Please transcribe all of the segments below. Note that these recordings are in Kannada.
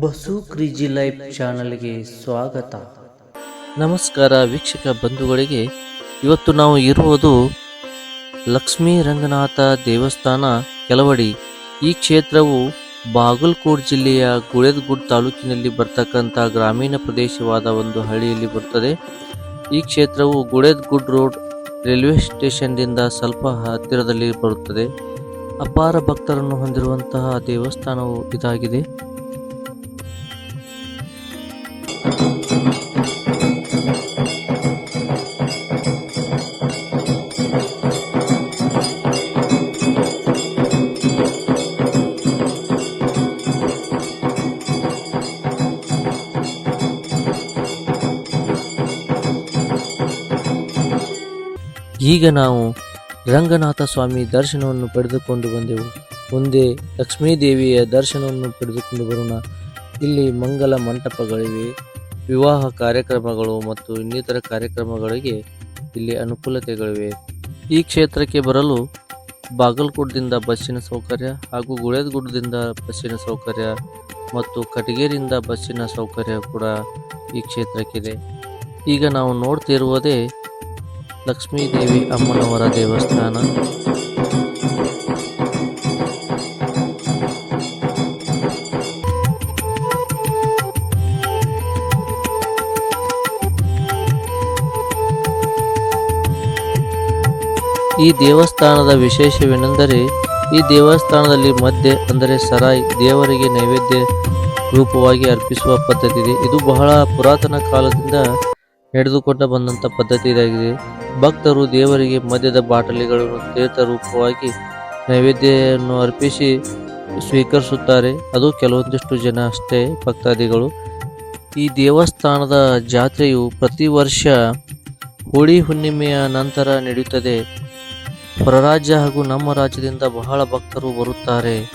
ಬಸು ಕ್ರಿಜಿ ಲೈಫ್ ಚಾನಲ್ಗೆ ಸ್ವಾಗತ. ನಮಸ್ಕಾರ ವೀಕ್ಷಕ ಬಂಧುಗಳಿಗೆ. ಇವತ್ತು ನಾವು ಇರುವುದು ಲಕ್ಷ್ಮೀ ರಂಗನಾಥ ದೇವಸ್ಥಾನ ಕೆಲವಡಿ. ಈ ಕ್ಷೇತ್ರವು ಬಾಗಲಕೋಟ್ ಜಿಲ್ಲೆಯ ಗುಳೇದಗುಡ್ ತಾಲೂಕಿನಲ್ಲಿ ಬರ್ತಕ್ಕಂಥ ಗ್ರಾಮೀಣ ಪ್ರದೇಶವಾದ ಒಂದು ಹಳ್ಳಿಯಲ್ಲಿ ಬರ್ತದೆ. ಈ ಕ್ಷೇತ್ರವು ಗುಳೇದಗುಡ್ ರೋಡ್ ರೈಲ್ವೆ ಸ್ಟೇಷನ್ದಿಂದ ಸ್ವಲ್ಪ ಹತ್ತಿರದಲ್ಲಿ ಬರುತ್ತದೆ. ಅಪಾರ ಭಕ್ತರನ್ನು ಹೊಂದಿರುವಂತಹ ದೇವಸ್ಥಾನವು ಇದಾಗಿದೆ. ಈಗ ನಾವು ರಂಗನಾಥ ಸ್ವಾಮಿ ದರ್ಶನವನ್ನು ಪಡೆದುಕೊಂಡು ಬಂದೆವು. ಮುಂದೆ ಲಕ್ಷ್ಮೀ ದೇವಿಯ ದರ್ಶನವನ್ನು ಪಡೆದುಕೊಂಡು ಬರೋಣ. ಇಲ್ಲಿ ಮಂಗಲ ಮಂಟಪಗಳಿವೆ. ವಿವಾಹ ಕಾರ್ಯಕ್ರಮಗಳು ಮತ್ತು ಇನ್ನಿತರ ಕಾರ್ಯಕ್ರಮಗಳಿಗೆ ಇಲ್ಲಿ ಅನುಕೂಲತೆಗಳಿವೆ. ಈ ಕ್ಷೇತ್ರಕ್ಕೆ ಬರಲು ಬಾಗಲಕೋಟದಿಂದ ಬಸ್ಸಿನ ಸೌಕರ್ಯ ಹಾಗೂ ಗುಳೇದಗುಡ್ಡದಿಂದ ಬಸ್ಸಿನ ಸೌಕರ್ಯ ಮತ್ತು ಕಟಗೇರಿಯಿಂದ ಬಸ್ಸಿನ ಸೌಕರ್ಯ ಕೂಡ ಈ ಕ್ಷೇತ್ರಕ್ಕಿದೆ. ಈಗ ನಾವು ನೋಡ್ತಿರುವುದೇ ಲಕ್ಷ್ಮೀದೇವಿ ಅಮ್ಮನವರ ದೇವಸ್ಥಾನ. ಈ ದೇವಸ್ಥಾನದ ವಿಶೇಷವೇನೆಂದರೆ, ಈ ದೇವಸ್ಥಾನದಲ್ಲಿ ಮಧ್ಯೆ ಅಂದರೆ ಸರಾಯ್, ದೇವರಿಗೆ ನೈವೇದ್ಯ ರೂಪವಾಗಿ ಅರ್ಪಿಸುವ ಪದ್ಧತಿ ಇದೆ ಇದು ಬಹಳ ಪುರಾತನ ಕಾಲದಿಂದ ನಡೆದುಕೊಂಡು ಬಂದಂಥ ಪದ್ಧತಿ ಇದಾಗಿದೆ ಭಕ್ತರು ದೇವರಿಗೆ ಮದ್ಯದ ಬಾಟಲಿಗಳನ್ನು ತೀರ್ಥ ರೂಪವಾಗಿ ನೈವೇದ್ಯವನ್ನು ಅರ್ಪಿಸಿ ಸ್ವೀಕರಿಸುತ್ತಾರೆ. ಅದು ಕೆಲವೊಂದಿಷ್ಟು ಜನ ಅಷ್ಟೇ ಭಕ್ತಾದಿಗಳು. ಈ ದೇವಸ್ಥಾನದ ಜಾತ್ರೆಯು ಪ್ರತಿ ವರ್ಷ ಹೋಳಿ ಹುಣ್ಣಿಮೆಯ ನಂತರ ನಡೆಯುತ್ತದೆ. ಹೊರರಾಜ್ಯ ಹಾಗೂ ನಮ್ಮ ರಾಜ್ಯದಿಂದ ಬಹಳ ಭಕ್ತರು ಬರುತ್ತಾರೆ.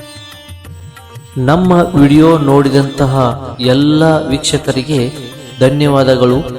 ನಮ್ಮ ವಿಡಿಯೋ ನೋಡಿದಂತಹ ಎಲ್ಲ ವೀಕ್ಷಕರಿಗೆ ಧನ್ಯವಾದಗಳು.